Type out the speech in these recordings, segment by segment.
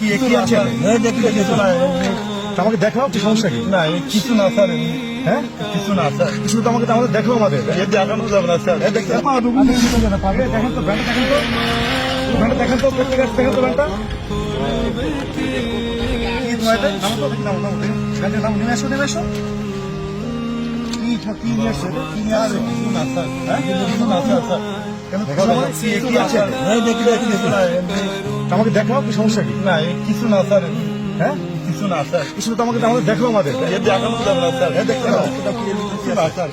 কি কি আছে? আমাকে দেখাও কি সমস্যা কি? না কিছু না স্যার হ্যাঁ? কিছু না স্যার। কিছু তো আমাকে আমাদের দেখো আমাদের। এ দেখানো যাবে না স্যার। দেখেন তো ব্যান্ডটা দেখেন তো। ব্যান্ডটা দেখেন তো প্রত্যেক দেখেন তো ব্যান্ডটা। দেখি, দেখি। কিছু না হ্যাঁ? কিছু না কেন দেখো দেখো। দেখি দেখি দেখি। না। আমাকে দেখাও কি সমস্যা কি? না কিছু না স্যার। হ্যাঁ? কিছু না স্যার। কিছু তো আমাকে আমাদের। দেখো আমাদের দেখানো যাবে না স্যার। দেখতে না স্যার?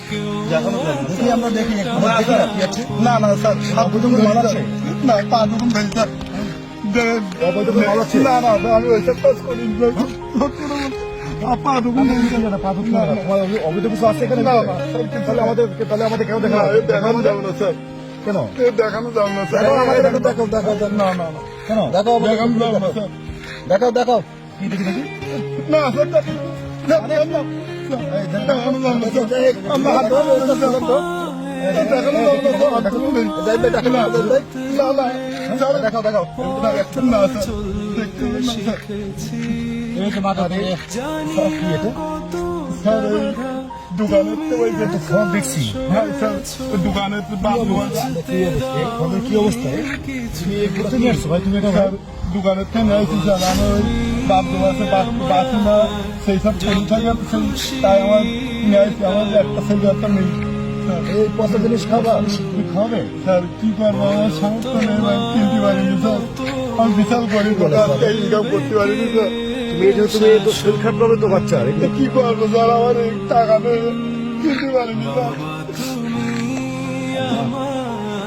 দেখানো যাবে না। দেখি আমরা দেখি না আছে? না না স্যার মাল আছে না পা স্যার? না না আমি কাজ করি অবৈধ কিছু আছে এখানে। তাহলে আমাদের তাহলে আমাদের কেন দেখা না, দেখানো যাবে না স্যার। কেন? দেখানো যাবে না স্যার। দেখো, দেখো, দেখো, দেখো, দেখো। না না না। কেন? কি দেখি দেখি? দেখ- দেখ- দেখ- দেখ- দেখানো যাবে না স্যার। দেখ, দেখ, দেখাও, দেখ, দেখ। না স্যার। দেখাও দেখাও। না স্যার দেখতে হবে না স্যার এই যে মাথা দিয়ে সব কি এটা স্যার ওই দোকানের তো ফোন দেখছি হ্যাঁ বাপ কি অবস্থা ওই বাপ দোকানে বাসি না সেই সব চলি থাকে তাই আমার নিয়ে আমার একটা ছেলে একটা নেই এই পচা জিনিস খাবা? খাবে? স্যার কি করব? আমার সামর্থ্য নেই কিনতে পারিনি স্যার। আমি বিশাল গরিব দোকান ইনকাম করতে পারিনি স্যার। তুমি এই যে তুমি তো শরীর খারাপ হবে তো বাচ্চা কি করব স্যার আমার টাকা নেই পারিনি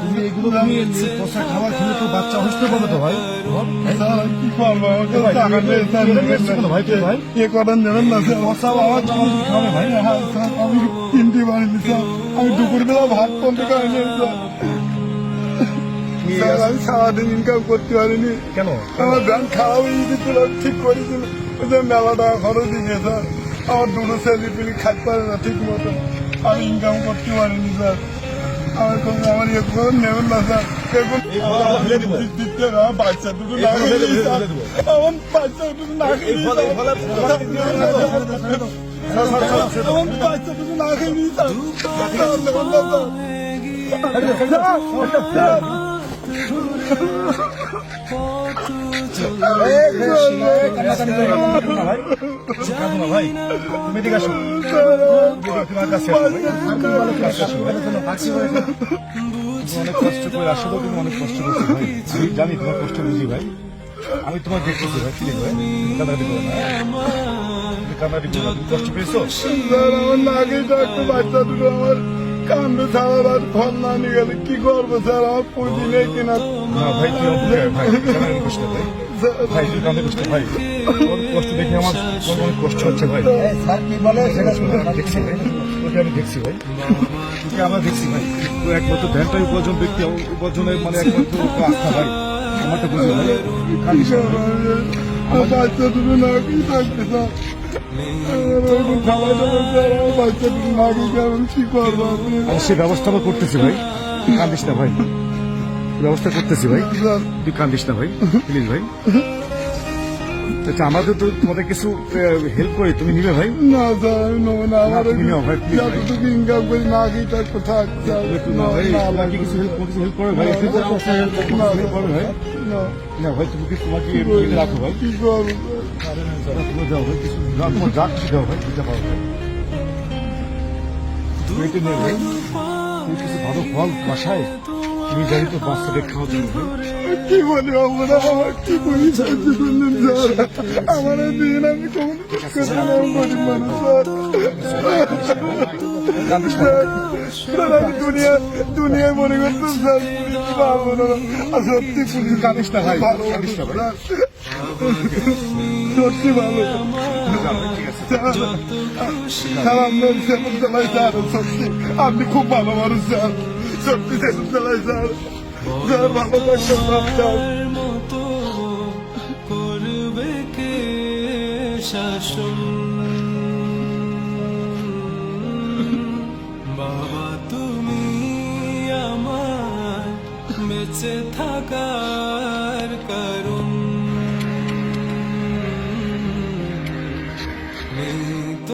তুমি এগুলো তুমি খাবার খেলে তো বাচ্চা অসুস্থ পাবে তো ভাই। কি করব ভাই, টাকা নেই? এ করেন নেবেন না স্যার পচা আমার খাবে ভাই? হ্যাঁ আমি কিনতে পারিনি স্যার আমি দুপুরবেলা ভাত পর্যন্ত খাইনি স্যার কি স্যার আমি সারাদিন ইনকাম করতে পারিনি। কেন? আমার ব্যাংক খারাপ হয়ে গেছিল ঠিক করেছিল ওই যে মেলা টাকা খরচ দিয়ে স্যার আমার দুটো ছেলে পিলি খাইতে পারে না ঠিক মতো। আমি ইনকাম করতে পারিনি স্যার। আমার কোনো আমার ইয়ে করে নেবেন না স্যার। এখন এই ফল আমরা ফেলে দিব। দিতে না বাচ্চা দুটো এই না ফল ফেলে খেয়ে দিব, স্যার। ফেলে দিব। আমার বাচ্চা দুটো না এই ফল এই ফল আমার বাচ্চা দুটো না খেয়ে স্যার। স্যার, নেবেন না, স্যার। ভাই তুমি কষ্ট অনেক কষ্ট আমি জানি তোমার কষ্ট বুঝি ভাই আমি তোমার দেখতেছি ভাই প্লিজ ভাই কষ্ট পেয়েছ আমার আর ফল না নিয়ে গেলে কি করব স্যার? আমার পুঁজি কিনা? ভাই অপেক্ষা ভাই না ভাই কষ্ট দেখে আমার অনেক কষ্ট হচ্ছে ভাই। স্যার কি বলে? সেটা দেখছি ভাই। আমি দেখছি ভাই। আমরা দেখছি ভাই। তো একমাত্র ধ্যানটাই উপার্জন ব্যক্তি উপার্জনের মানে একমাত্র আস্থা ভাই। বুঝি। আমার বাচ্চা দুটো না খেয়ে থাকতে সে ব্যবস্থা আমরা করতেছি ভাই কান্দিস না ভাই ব্যবস্থা করতেছি ভাই তুই কান্দিস না ভাই প্লিজ ভাই আচ্ছা আমাদের তো তোমাদের কিছু হেল্প করে তুমি নিবে ভাই না স্যার না আমার তুমি নাও ভাই, ইনকাম করি না ভাই না কিছু হেল্প কিছু হেল্প করে ভাই হেল্প করে ভাই না। না ভাই তুমি কি তোমাকে রাখো ভাই? কি করব তুমি যাও ভাই কিছু যা দাও ভাই দিতে পারো ভাই। তুমি ভাই। তুমি কিছু ভালো ফল বাসায়? তুমি জানি তো বাচ্চাদের খাওয়ার জন্য কি বলি আমরা আমার কি করি সাহায্য করলেন স্যার। আমার দিন আমি কোন গরিব মানুষ স্যার কান্দিস না স্যার আমি দুনিয়া দুনিয়ায় মনে করতাম স্যার পাবো না। আর সত্যি পুলিশ কান্দিস না ভাই। সত্যি ভালো। আপনার স্যার সত্যি। আপনি খুব ভালো মানুষ স্যার। সত্যি করবে কে শাসন? বাবা তুমি আমার বেঁচে থাকার কারণ